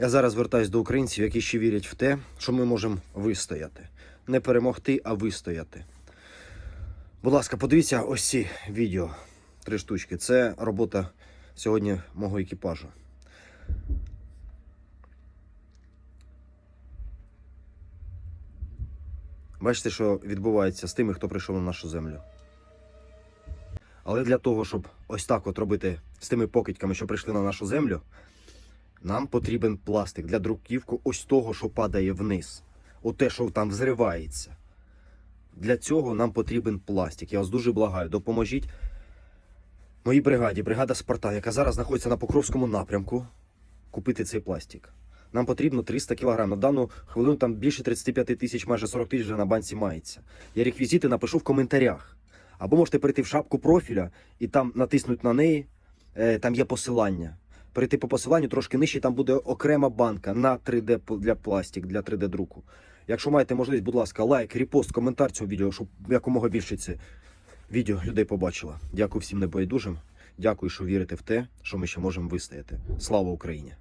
Я зараз звертаюсь до українців, які ще вірять в те, що ми можемо вистояти. Не перемогти, а вистояти. Будь ласка, подивіться ось ці відео. Три штучки. Це робота сьогодні мого екіпажу. Бачите, що відбувається з тими, хто прийшов на нашу землю. Але для того, щоб ось так от робити з тими покидьками, що прийшли на нашу землю, нам потрібен пластик для друківки ось того, що падає вниз. Оте, що там взривається. Для цього нам потрібен пластик. Я вас дуже благаю, допоможіть моїй бригаді, бригада Спарта, яка зараз знаходиться на Покровському напрямку, купити цей пластик. Нам потрібно 300 кг. На дану хвилину там більше 35 тисяч, майже 40 тисяч вже на банці мається. Я реквізити напишу в коментарях. Або можете перейти в шапку профіля і там натиснути на неї. Е, там є посилання. Перейти по посиланню трошки нижче, там буде окрема банка на 3D п- для пластик, для 3D друку. Якщо маєте можливість, будь ласка, лайк, репост, коментар цього відео, щоб якомога більше це відео людей побачило. Дякую всім небайдужим. Дякую, що вірите в те, що ми ще можемо вистояти. Слава Україні!